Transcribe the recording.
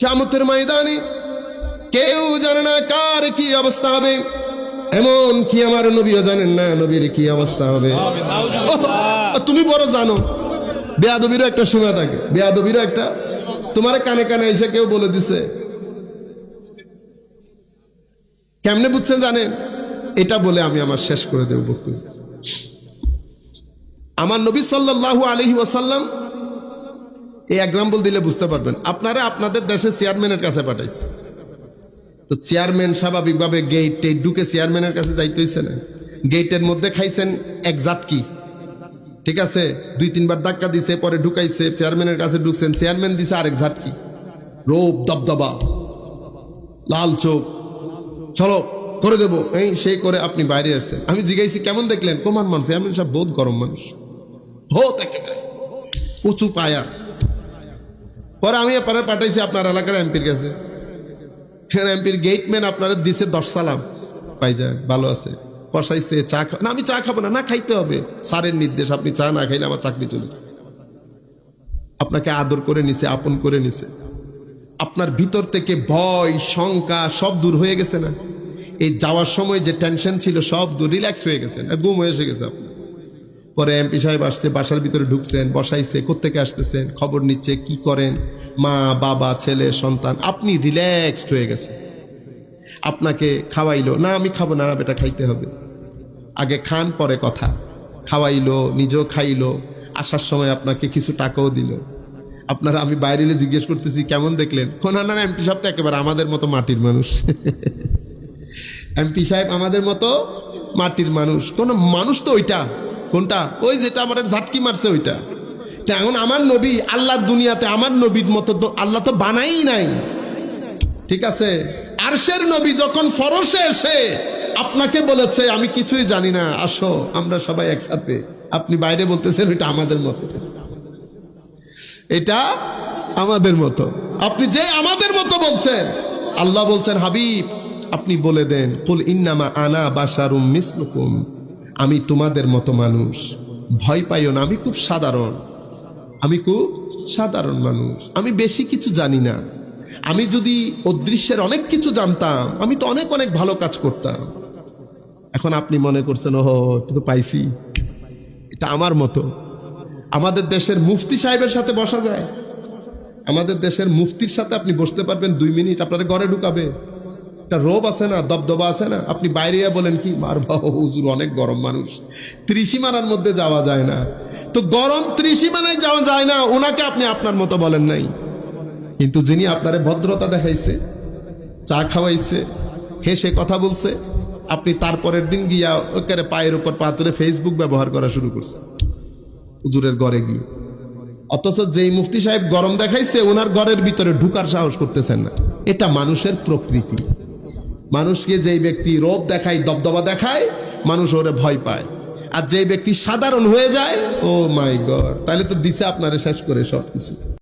কেমতের ময়দানে কেউ জানে না কার কি অবস্থা হবে। এমন কি আমার নবীও জানেন না নবীর কি অবস্থা হবে। তুমি বড় জানো বেয়াদবিরও একটা সীমা থাকে। বেয়াদবিরও একটা। তোমার কানে কানে এসে কেউ বলে দিছে। কেমনে বুঝছেন জানেন? এটা বলে আমি আমার শেষ করে দেব বক্তব্য আমার নবী সাল্লাল্লাহু আলহি ওয়াসাল্লাম এই এক্সাম্পল দিলে বুঝতে পারবেন। আপনারা আপনাদের দেশের চেয়ারম্যানের কাছে পাঠাইছে। তো চেয়ারম্যান স্বাভাবিকভাবে গেট টেট ঢুকে চেয়ারম্যানের কাছে যাইতে হইছে না। গেটের মধ্যে খাইছেন এক কি ঠিক আছে? দুই, তিনবার ধাক্কা দিছে, পরে ঢুকাইছে চেয়ারম্যানের কাছে ঢুকছেন চেয়ারম্যান দিছে আরেক ঝাটকি। রোপ, দবদবা। লাল চোখ। চলো, করে দেবো। এই সেই করে আপনি বাইরে আসছেন। আমি জিজ্ঞাসি কেমন দেখলেন? কোমান মানুষ চেয়ারম্যান সাহেব বহুত গরম মানুষ। বহুত একেবারে। উঁচু পায়া পরে আমি আপনারা পাঠাইছি, আপনার এলাকার এমপির কাছে। এমপির গেটম্যান আপনারা দিছে দশ সালাম। পাই যায় ভালো আছে। বসাইছে, চা খা না, আমি চা খাব না না খাইতে হবে। স্যারের নির্দেশ, আপনি চা না খাইলে আমার চাকরি চলে আপনাকে আদর করে নিছে, আপন করে নিছে। আপনার ভিতর থেকে ভয়, শঙ্কা সব দূর হয়ে গেছে না? এই যাওয়ার সময় যে টেনশন ছিল, সব দূর রিল্যাক্স হয়ে গেছে না? গুম হয়ে এসে গেছে আপনার। পরে এমপি সাহেব আসছে, বাসার ভিতরে ঢুকছেন, বসাইছে, কোত্থেকে আসতেছেন, খবর নিচ্ছে, কি করেন? মা, বাবা, ছেলে, সন্তান, আপনি রিল্যাক্সড হয়ে গেছে আপনাকে খাওয়াইলো, না, আমি খাব না বেটা, খাইতে হবে। আগে খান, পরে কথা। খাওয়াইলো, নিজেও খাইলো, আসার সময় আপনাকে কিছু টাকাও দিল। আপনারা, আমি বাইরে এলে জিজ্ঞেস করতেছি, কেমন দেখলেন? কোন না এমপি সাহেব তো একেবারে আমাদের মতো মাটির মানুষ। এমপি সাহেব আমাদের মতো মাটির মানুষ। কোন মানুষ তো ওইটা কোনটা? ওই যেটা আমার ঝাটকি মারছে ওইটা। এখন আমার নবী আল্লাহর দুনিয়াতে আমার নবীর মতো আল্লাহ তো বানাই নাই। ঠিক আছে? আরশের নবী যখন ফরসে এসে আপনাকে বলেছে, আমি কিছুই জানি না, আসো, আমরা সবাই একসাথে। আপনি বাইরে বলতেছেন ওইটা আমাদের মতো। এটা আমাদের মতো। আপনি যে আমাদের মতো বলছেন, আল্লাহ বলছেন, হাবিব, আপনি বলে দেন, কুল ইন্নামা আনা বাসারুম মিসলুকুম। আমি তোমাদের মতো মানুষ। ভয় পাইও না, আমি খুব সাধারণ। আমি খুব সাধারণ মানুষ। আমি বেশি কিছু জানি না। আমি যদি অদৃশ্যের অনেক কিছু জানতাম, আমি তো অনেক অনেক ভালো কাজ করতাম। এখন আপনি মনে করছেন এটা তো পাইছি। এটা আমার মতো। আমাদের দেশের মুফতি সাহেবের সাথে বসা যায়। আমাদের দেশের মুফতির সাথে আপনি বসতে পারবেন দুই মিনিট, আপনার ঘরে ঢুকাবে। একটা রোব আছে না, দবদবা আছে না? আপনি বাইরে বলেন কি, মার বাবা, হুজুর অনেক গরম মানুষ। ত্রিসীমানার মধ্যে যাওয়া যায় না। তো গরম ত্রিসীমানায় যাওয়া যায় না ওনাকে আপনি আপনার মতো বলেন নাই। কিন্তু যিনি আপনারে ভদ্রতা দেখাইছে, চা খাওয়াইছে, হেসে কথা বলছে, আপনি তারপরের দিন গিয়া ওকে পায়ের উপর পা তুলে ফেসবুক ব্যবহার করা শুরু করছে। হুজুরের ঘরে গিয়ে। অথচ যেই মুফতি সাহেব গরম দেখাইছে ওনার ঘরের ভিতরে ঢুকার সাহস করতেছেন না। এটা মানুষের প্রকৃতি। মানুষকে যেই ব্যক্তি রোপ দেখায়, দবদবা দেখায়, মানুষ ওরে ভয় পায়। আর যেই ব্যক্তি সাধারণ হয়ে যায়, ও মাই গড, তাহলে তো দিছে আপনারে শেষ করে সব কিছু